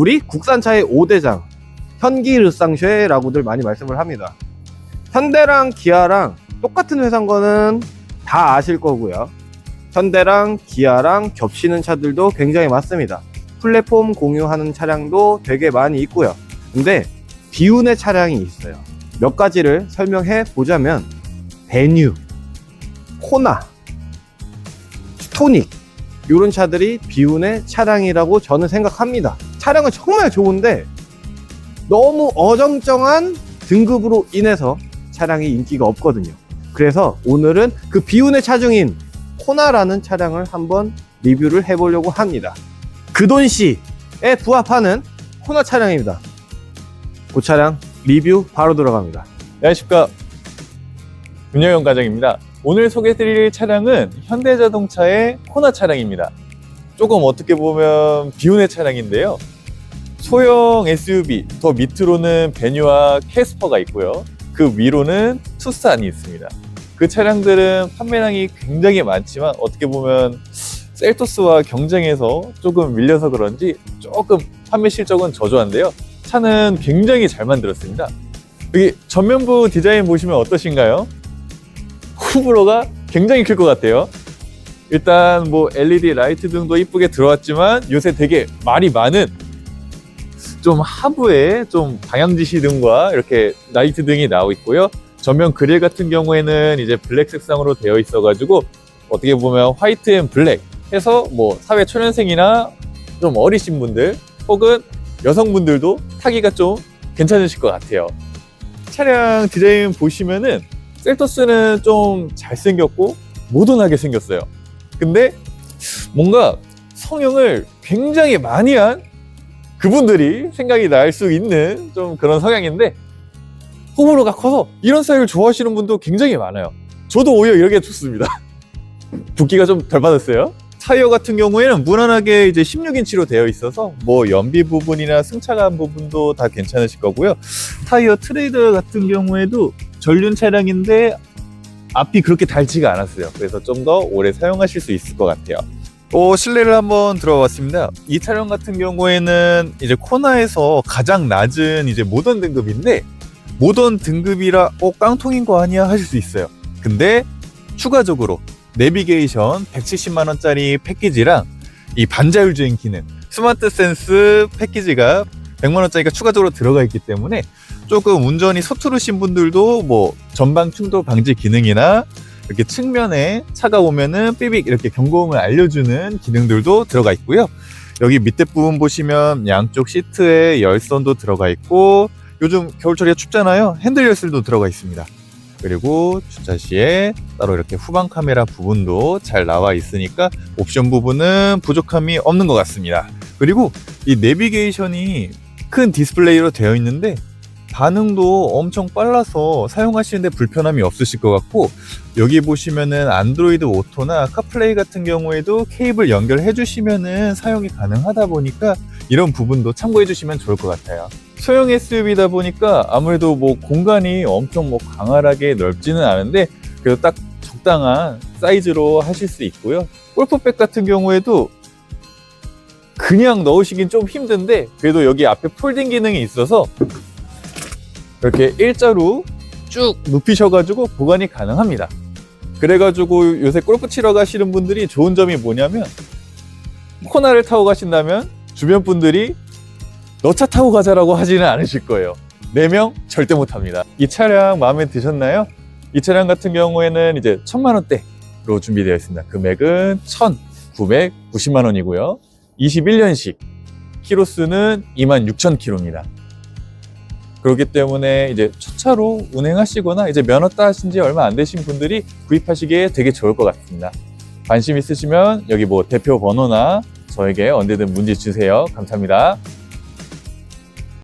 우리 국산차의 5대장 현기 르쌍쉐라고들 많이 말씀을 합니다. 현대랑 기아랑 똑같은 회사인 거는 다 아실 거고요. 현대랑 기아랑 겹치는 차들도 굉장히 많습니다. 플랫폼 공유하는 차량도 되게 많이 있고요. 근데 비운의 차량이 있어요. 몇 가지를 설명해 보자면 베뉴, 코나, 스토닉 이런 차들이 비운의 차량이라고 저는 생각합니다. 차량은 정말 좋은데 너무 어정쩡한 등급으로 인해서 차량이 인기가 없거든요. 그래서 오늘은 그 비운의 차중인 코나라는 차량을 한번 리뷰를 해보려고 합니다. 그 돈시에 부합하는 코나 차량입니다. 그 차량 리뷰 바로 들어갑니다. 안녕하십니까 윤여영 과장입니다 오늘 소개해드릴 차량은 현대자동차의 코나 차량입니다 조금 어떻게 보면 비운의 차량인데요. 소형 SUV 더 밑으로는 베뉴와 캐스퍼가 있고요. 그 위로는 투싼이 있습니다. 그 차량들은 판매량이 굉장히 많지만 어떻게 보면 셀토스와 경쟁해서 조금 밀려서 그런지 조금 판매 실적은 저조한데요. 차는 굉장히 잘 만들었습니다. 여기 전면부 디자인 보시면 어떠신가요? 호불호가 굉장히 클 것 같아요. 일단 뭐 LED 라이트 등도 이쁘게 들어왔지만 요새 되게 말이 많은 좀 하부에 좀 방향지시 등과 이렇게 라이트 등이 나오고 있고요. 전면 그릴 같은 경우에는 이제 블랙 색상으로 되어 있어가지고 어떻게 보면 화이트 앤 블랙 해서 뭐 사회 초년생이나 좀 어리신 분들 혹은 여성분들도 타기가 좀 괜찮으실 것 같아요. 차량 디자인 보시면은 셀토스는 좀 잘생겼고 모던하게 생겼어요. 근데 뭔가 성형을 굉장히 많이 한 그분들이 생각이 날 수 있는 좀 그런 성향인데 호불호가 커서 이런 스타일을 좋아하시는 분도 굉장히 많아요. 저도 오히려 이렇게 좋습니다. 붓기가 좀 덜 받았어요. 타이어 같은 경우에는 무난하게 이제 16인치로 되어 있어서 뭐 연비 부분이나 승차감 부분도 다 괜찮으실 거고요. 타이어 트레이더 같은 경우에도 전륜 차량인데 앞이 그렇게 닳지가 않았어요. 그래서 좀 더 오래 사용하실 수 있을 것 같아요. 오, 실내를 한번 들어봤습니다. 이 차량 같은 경우에는 이제 코나에서 가장 낮은 이제 모던 등급인데 모던 등급이라 어 깡통인 거 아니야 하실 수 있어요. 근데 추가적으로 내비게이션 170만 원짜리 패키지랑 이 반자율 주행 기능 스마트 센스 패키지가 100만 원짜리가 추가적으로 들어가 있기 때문에 조금 운전이 서투르신 분들도 뭐 전방 충돌 방지 기능이나 이렇게 측면에 차가 오면은 삐빅 이렇게 경고음을 알려주는 기능들도 들어가 있고요. 여기 밑에 부분 보시면 양쪽 시트에 열선도 들어가 있고 요즘 겨울철이라 춥잖아요. 핸들 열선도 들어가 있습니다. 그리고 주차 시에 따로 이렇게 후방 카메라 부분도 잘 나와 있으니까 옵션 부분은 부족함이 없는 것 같습니다. 그리고 이 내비게이션이 큰 디스플레이로 되어 있는데 반응도 엄청 빨라서 사용하시는데 불편함이 없으실 것 같고 여기 보시면은 안드로이드 오토나 카플레이 같은 경우에도 케이블 연결해 주시면은 사용이 가능하다 보니까 이런 부분도 참고해 주시면 좋을 것 같아요. 소형 SUV다 보니까 아무래도 뭐 공간이 엄청 뭐 광활하게 넓지는 않은데 그래도 딱 적당한 사이즈로 하실 수 있고요. 골프백 같은 경우에도 그냥 넣으시긴 좀 힘든데 그래도 여기 앞에 폴딩 기능이 있어서 이렇게 일자로 쭉 눕히셔가지고 보관이 가능합니다. 그래가지고 요새 골프 치러 가시는 분들이 좋은 점이 뭐냐면 코나를 타고 가신다면 주변 분들이 너 차 타고 가자라고 하지는 않으실 거예요. 4명 절대 못 합니다. 이 차량 마음에 드셨나요? 이 차량 같은 경우에는 이제 천만 원대로 준비되어 있습니다. 금액은 1,990만 원이고요. 21년식 키로수는 26,000km입니다. 그렇기 때문에 이제 첫 차로 운행하시거나 이제 면허 따신 지 얼마 안 되신 분들이 구입하시기에 되게 좋을 것 같습니다. 관심 있으시면 여기 뭐 대표 번호나 저에게 언제든 문의 주세요. 감사합니다.